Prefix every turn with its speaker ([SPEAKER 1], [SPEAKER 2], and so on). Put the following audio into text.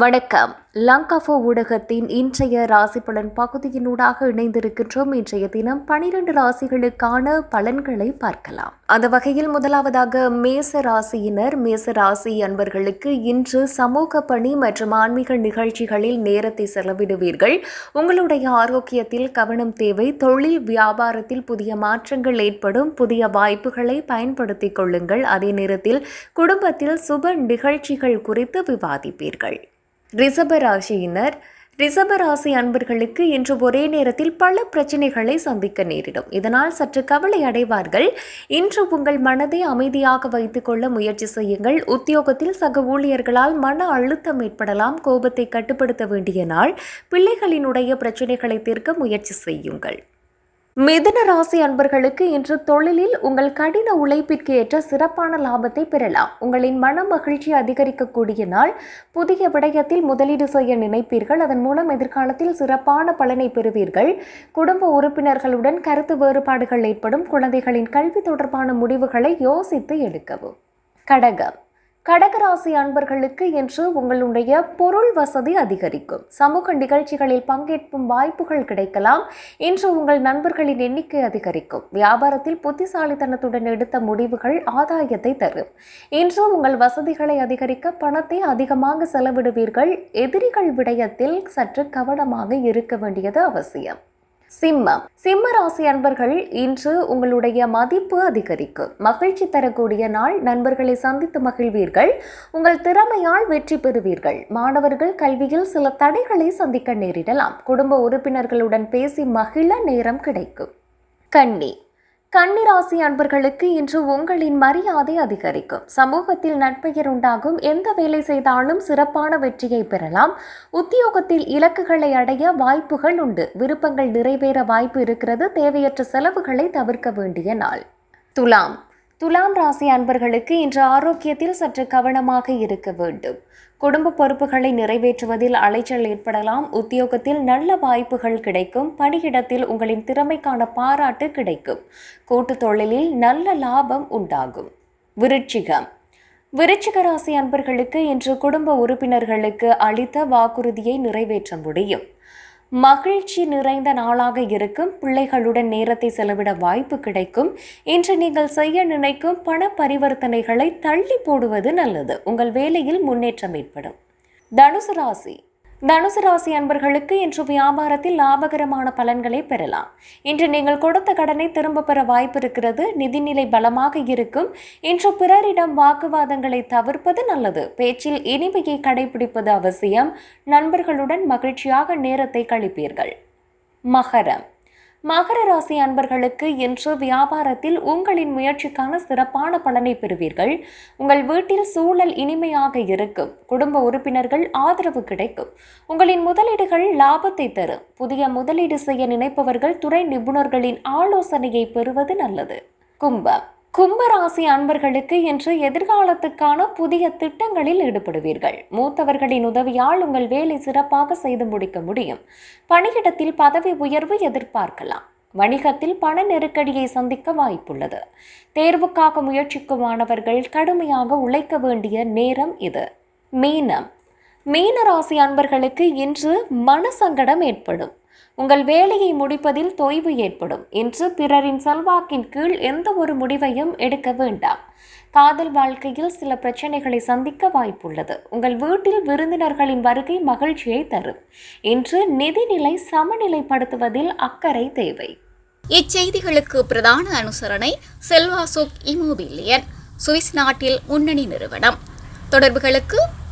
[SPEAKER 1] வணக்கம். லங்காஃபோ ஊடகத்தின் இன்றைய ராசி பலன் பகுதியினூடாக இணைந்திருக்கின்றோம். இன்றைய தினம் பனிரெண்டு ராசிகளுக்கான பலன்களை பார்க்கலாம். அந்த வகையில் முதலாவதாக மேச ராசியினர் மேச ராசி அன்பர்களுக்கு இன்று சமூக பணி மற்றும் ஆன்மீக நிகழ்ச்சிகளில் நேரத்தை செலவிடுவீர்கள். உங்களுடைய ஆரோக்கியத்தில் கவனம் தேவை. தொழில் வியாபாரத்தில் புதிய மாற்றங்கள் ஏற்படும். புதிய வாய்ப்புகளை பயன்படுத்திக் கொள்ளுங்கள். அதே நேரத்தில் குடும்பத்தில் சுப நிகழ்ச்சிகள் குறித்து விவாதிப்பீர்கள். ரிஷபராசியினர். ராசியினர் ராசி அன்பர்களுக்கு இன்று ஒரே நேரத்தில் பல பிரச்சனைகளை சந்திக்க நேரிடும். இதனால் சற்று கவலை அடைவார்கள். இன்று உங்கள் மனதை அமைதியாக வைத்துக்கொள்ள முயற்சி செய்யுங்கள். உத்தியோகத்தில் சக ஊழியர்களால் மன அழுத்தம் ஏற்படலாம். கோபத்தை கட்டுப்படுத்த வேண்டிய நாள். பிள்ளைகளினுடைய பிரச்சனைகளை தீர்க்க முயற்சி செய்யுங்கள். மிதுன ராசி அன்பர்களுக்கு இன்று தொழிலில் உங்கள் கடின உழைப்பிற்கு ஏற்ற சிறப்பான லாபத்தை பெறலாம். உங்களின் மன மகிழ்ச்சி அதிகரிக்கக்கூடிய நாள் புதிய விடயத்தில் முதலீடு செய்ய நினைப்பீர்கள். அதன் மூலம் எதிர்காலத்தில் சிறப்பான பலனை பெறுவீர்கள். குடும்ப உறுப்பினர்களுடன் கருத்து வேறுபாடுகள் ஏற்படும். குழந்தைகளின் கல்வி தொடர்பான முடிவுகளை யோசித்து எடுக்கவும். கடகம். கடகராசி அன்பர்களுக்கு இன்று உங்களுடைய பொருள் வசதி அதிகரிக்கும். சமூக நிகழ்ச்சிகளில் பங்கேற்கும் வாய்ப்புகள் கிடைக்கலாம். இன்று உங்கள் நண்பர்களின் எண்ணிக்கை அதிகரிக்கும். வியாபாரத்தில் புத்திசாலித்தனத்துடன் எடுத்த முடிவுகள் ஆதாயத்தை தரும். இன்று உங்கள் வசதிகளை அதிகரிக்க பணத்தை அதிகமாக செலவிடுவீர்கள். எதிரிகள் விடயத்தில் சற்று கவனமாக இருக்க வேண்டியது அவசியம். சிம்மம். சிம்ம ராசி அன்பர்கள் இன்று உங்களுடைய மதிப்பு அதிகரிக்கும் மகிழ்ச்சி தரக்கூடிய நாள். நண்பர்களை சந்தித்து மகிழ்வீர்கள். உங்கள் திறமையால் வெற்றி பெறுவீர்கள். மாணவர்கள் கல்வியில் சில தடைகளை சந்திக்க நேரிடலாம். குடும்ப உறுப்பினர்களுடன் பேசி மகிழ நேரம் கிடைக்கும். கன்னி. கன்னிராசி அன்பர்களுக்கு இன்று உங்களின் மரியாதை அதிகரிக்கும். சமூகத்தில் நட்பெயர் உண்டாகும். எந்த வேலை செய்தாலும் சிறப்பான வெற்றியை பெறலாம். உத்தியோகத்தில் இலக்குகளை அடைய வாய்ப்புகள் உண்டு. விருப்பங்கள் நிறைவேற வாய்ப்பு இருக்கிறது. தேவையற்ற செலவுகளை தவிர்க்க வேண்டிய நாள். துலாம். துலாம் ராசி அன்பர்களுக்கு இன்று ஆரோக்கியத்தில் சற்று கவனமாக இருக்க வேண்டும். குடும்ப பொறுப்புகளை நிறைவேற்றுவதில் அலைச்சல் ஏற்படலாம். உத்தியோகத்தில் நல்ல வாய்ப்புகள் கிடைக்கும். பணியிடத்தில் உங்களின் திறமைக்கான பாராட்டு கிடைக்கும். கூட்டு தொழிலில் நல்ல லாபம் உண்டாகும். விருட்சிகம் விருச்சிக ராசி அன்பர்களுக்கு இன்று குடும்ப உறுப்பினர்களுக்கு அளித்த வாக்குறுதியை நிறைவேற்ற முடியும். மகிழ்ச்சி நிறைந்த நாளாக இருக்கும். பிள்ளைகளுடன் நேரத்தை செலவிட வாய்ப்பு கிடைக்கும். இன்று நீங்கள் செய்ய நினைக்கும் பண பரிவர்த்தனைகளை தள்ளி போடுவது நல்லது. உங்கள் வேலையில் முன்னேற்றம் ஏற்படும். தனுசு ராசி. தனுசு ராசி அன்பர்களுக்கு இன்று வியாபாரத்தில் லாபகரமான பலன்களை பெறலாம். இன்று நீங்கள் கொடுத்த கடனை திரும்ப பெற வாய்ப்பு இருக்கிறது. நிதிநிலை பலமாக இருக்கும். இன்று பிறரிடம் வாக்குவாதங்களை தவிர்ப்பது நல்லது. பேச்சில் இனிமையை கடைபிடிப்பது அவசியம். நண்பர்களுடன் மகிழ்ச்சியாக நேரத்தை கழிப்பீர்கள். மகரம். மகர ராசி அன்பர்களுக்கு இன்று வியாபாரத்தில் உங்களின் முயற்சிக்கான சிறப்பான பலனை பெறுவீர்கள். உங்கள் வீட்டில் சூழல் இனிமையாக இருக்கும். குடும்ப உறுப்பினர்கள் ஆதரவு கிடைக்கும். உங்களின் முதலீடுகள் லாபத்தை தரும். புதிய முதலீடு செய்ய நினைப்பவர்கள் துறை நிபுணர்களின் ஆலோசனையை பெறுவது நல்லது. கும்பம். கும்பராசி அன்பர்களுக்கு இன்று எதிர்காலத்துக்கான புதிய திட்டங்களில் ஈடுபடுவீர்கள். மூத்தவர்களின் உதவியால் உங்கள் வேலை சிறப்பாக செய்து முடிக்க முடியும். பணியிடத்தில் பதவி உயர்வு எதிர்பார்க்கலாம். வணிகத்தில் பண நெருக்கடியை சந்திக்க வாய்ப்புள்ளது. தேர்வுக்காக முயற்சிக்கும் மாணவர்கள் கடுமையாக உழைக்க வேண்டிய நேரம் இது. மீனம் மீனராசி அன்பர்களுக்கு இன்று மனசங்கடம் ஏற்படும். உங்கள் வேலையை முடிப்பதில் தொய்வு ஏற்படும். இன்று பிறரின் செல்வாக்கின் கீழ் எந்த ஒரு முடிவையும் எடுக்க வேண்டாம். காதல் வாழ்க்கையில் சில பிரச்சனைகளை சந்திக்க வாய்ப்புள்ளது. உங்கள் வீட்டில் விருந்தினர்களின் வருகை மகிழ்ச்சியை தரும். இன்று நிதிநிலை சமநிலைப்படுத்துவதில் அக்கறை தேவை.
[SPEAKER 2] இச்செய்திகளுக்கு பிரதான அனுசரணை செல்வாசுக் இமோபிலியன் சுவிஸ் நாட்டில் முன்னணி நிறுவனம். தொடர்புகளுக்கு